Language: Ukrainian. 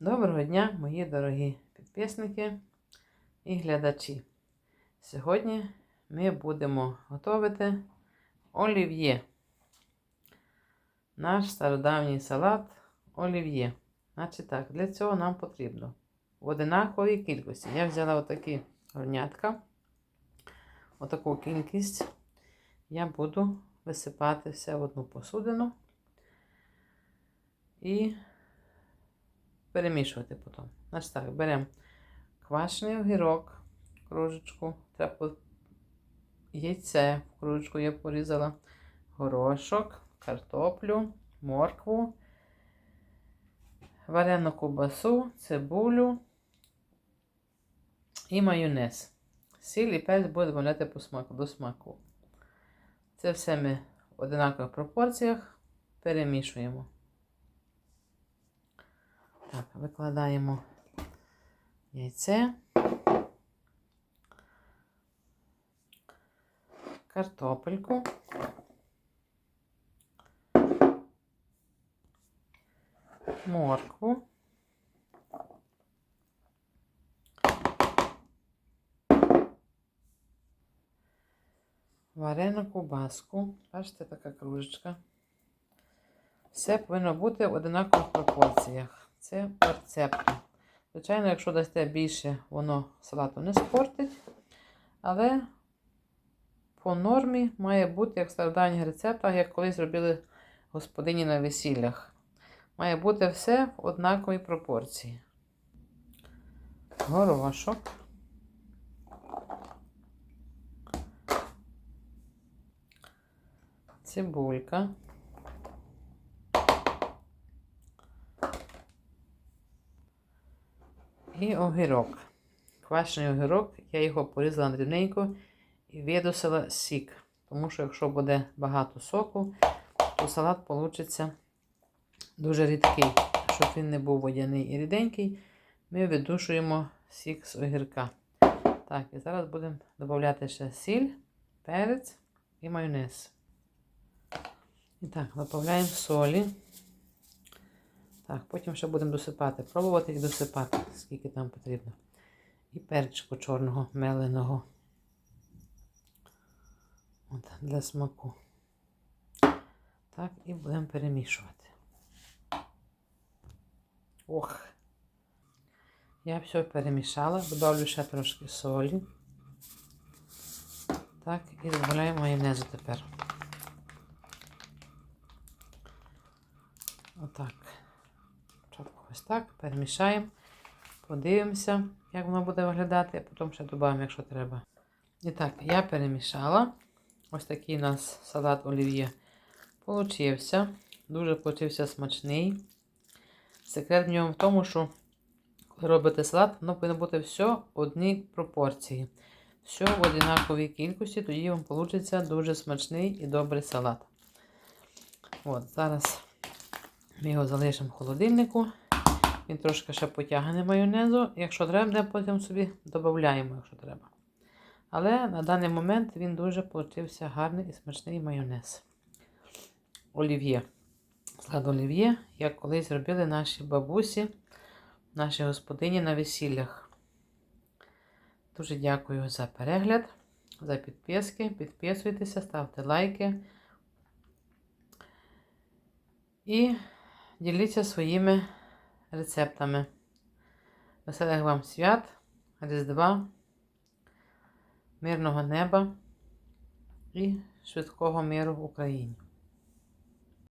Доброго дня, мої дорогі підписники і глядачі. Сьогодні ми будемо готувати олів'є. Наш стародавній салат олів'є. Значить так, для цього нам потрібно в одинаковій кількості. Я взяла отакі горнятка. Отаку кількість я буду висипати все в одну посудину і перемішувати потім. Значить так, беремо квашений огірок, кружечку, треба яйце, в кружечку я порізала, горошок, картоплю, моркву, варену ковбасу, цибулю і майонез. Сіль і перець буде додати по смаку, до смаку. Це все ми в одинакових пропорціях перемішуємо. Так, викладаємо яйце, картопельку, моркву, варену ковбаску. Бачите, така кружечка. Все повинно бути в одинакових пропорціях. Це по рецепту. Звичайно, якщо дасте більше, воно салату не спортить. Але по нормі має бути, як в стародавніх рецептах, як колись робили господині на весіллях. Має бути все в однаковій пропорції. Горошок. Цибулька. І огірок. Квашений огірок, я його порізала дрібненько і видусила сік. Тому що, якщо буде багато соку, то салат вийде дуже рідкий. Щоб він не був водяний і ріденький, ми видушуємо сік з огірка. Так, і зараз будемо додати ще сіль, перець і майонез. І так, додаємо солі. Так, потім ще будемо досипати. Пробувати і досипати, скільки там потрібно. І перчику чорного меленого. От, для смаку. Так, і будемо перемішувати. Ох. Я все перемішала, добавлю ще трошки солі. Так, і додаємо майонезу тепер. Отак. Ось так, перемішаємо, подивимося, як воно буде виглядати, а потім ще додамо, якщо треба. І так, я перемішала. Ось такий у нас салат олів'є получився. Дуже получився смачний. Секрет в ньому в тому, що коли робите салат, воно повинно бути все в одній пропорції. Все в однаковій кількості, тоді вам вийде дуже смачний і добрий салат. От, Зараз ми його залишимо в холодильнику. Він трошки ще потягне майонезу. Якщо треба, потім собі додаємо, якщо треба. Але на даний момент він дуже получився гарний і смачний майонез. Олів'є. Слад олів'є, як колись робили наші бабусі, наші господині на весіллях. Дуже дякую за перегляд, за підписки. Підписуйтеся, ставте лайки. І діліться своїми рецептами. Веселих вам свят, Різдва, мирного неба і швидкого миру в Україні.